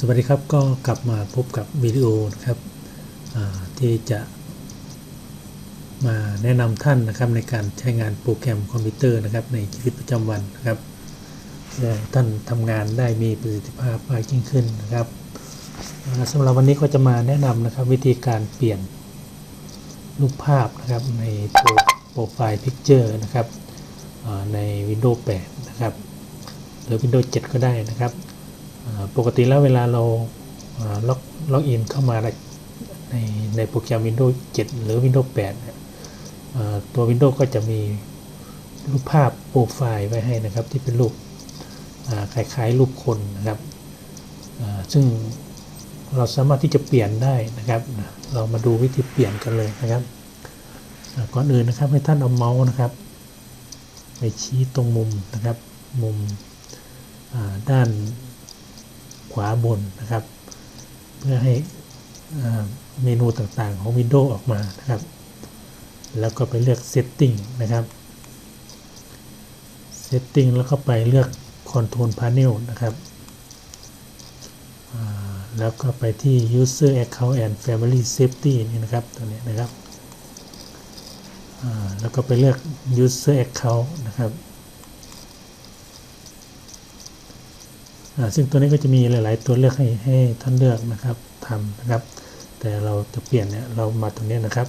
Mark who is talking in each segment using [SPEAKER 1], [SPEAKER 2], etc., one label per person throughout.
[SPEAKER 1] สวัสดีครับก็กลับมาพบกับวิดีโอนะครับที่จะมาแนะนำท่านนะครับในการใช้งานโปรแกรมคอมพิวเตอร์นะครับในชีวิตประจำวันนะครับเพื่อท่านทำงานได้มีประสิทธิภาพมากยิ่งขึ้นนะครับอ่าสำหรับวันนี้ก็จะมาแนะนำนะครับวิธีการเปลี่ยนรูปภาพนะครับในโปรไฟล์พิกเจอร์นะครับใน Windows 8 นะครับ หรือ Windows 7 ก็ได้นะครับ ปกติแล้วเวลาเราล็อกล็อกอินเข้ามาในในโปรแกรม Windows 7 หรือ Windows 8เนี่ยตัว Windows ก็จะมีรูปภาพโปรไฟล์ไว้ให้นะครับ ที่เป็นรูปคล้ายๆรูปคนนะครับซึ่งเราสามารถที่จะเปลี่ยนได้นะครับ เรามาดูวิธีเปลี่ยนกันเลยนะครับ ก่อนอื่นนะครับให้ท่านเอาเมาส์นะครับ ไปชี้ตรงมุมนะครับ มุมด้าน ขวาบนนะครับ เพื่อให้เมนูต่างๆของ Windows ออกมานะครับ แล้วก็ไปเลือก Setting นะครับ Setting แล้วก็ไปเลือก Control Panel นะครับแล้วก็ไปที่ User Account and Family Safety นี่นะครับตัวนี้นะครับแล้วก็ไปเลือก User Account นะครับ อ่า ซึ่งตัวนี้ก็จะมีหลาย ๆ ตัวเลือกให้ให้ท่านเลือกนะครับทำนะครับ แต่เราจะเปลี่ยนเนี่ยเรามาตรงนี้นะครับ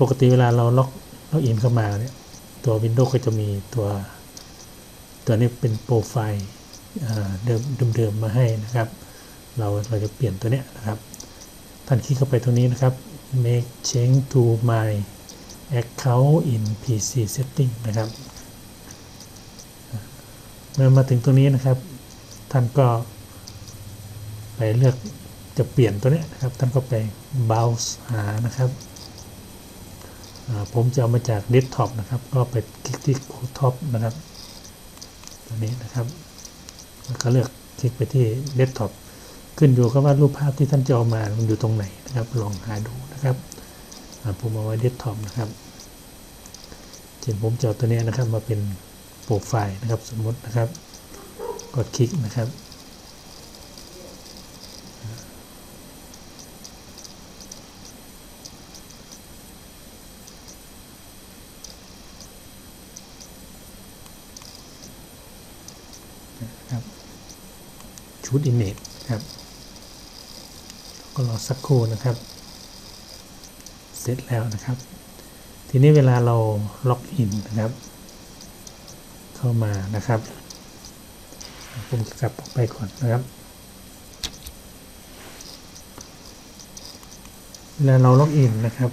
[SPEAKER 1] ปกติเวลาเราล็อกล็อกอินเข้ามาเนี่ยตัว Windows ก็จะมีตัวตัวนี้เป็นโปรไฟล์เดิมเดิมๆมาให้นะครับ เราเราจะเปลี่ยนตัวเนี้ยนะครับ ท่านคลิกเข้าไปตรงนี้นะครับ make change to my account in PC setting นะครับ เมื่อมาถึงตรงนี้นะครับ ท่านก็ไปเลือกจะเปลี่ยนตัวนี้นะครับ ท่านก็ไป browse หานะครับ ผมจะเอามาจาก desktop นะครับ ก็ไปคลิกที่ top นะครับ ตัวนี้นะครับ แล้วก็เลือกคลิกไปที่ desktop ขึ้นอยู่กับว่ารูปภาพที่ท่านจะเอามามันอยู่ตรงไหนนะครับ ลองหาดูนะครับผมเอาไว้ desktop นะครับเช่นผมจะเอาตัวนี้นะครับมาเป็นโปรไฟล์นะครับ สมมตินะครับ กดคลิกนะครับครับชุด image ครับ ก็รอสักครู่นะครับ เสร็จแล้วนะครับ ทีนี้เวลาเราล็อกอินนะครับ เข้ามานะครับ ผมกลับออกไปก่อนนะครับ เวลาเราล็อกอินนะครับ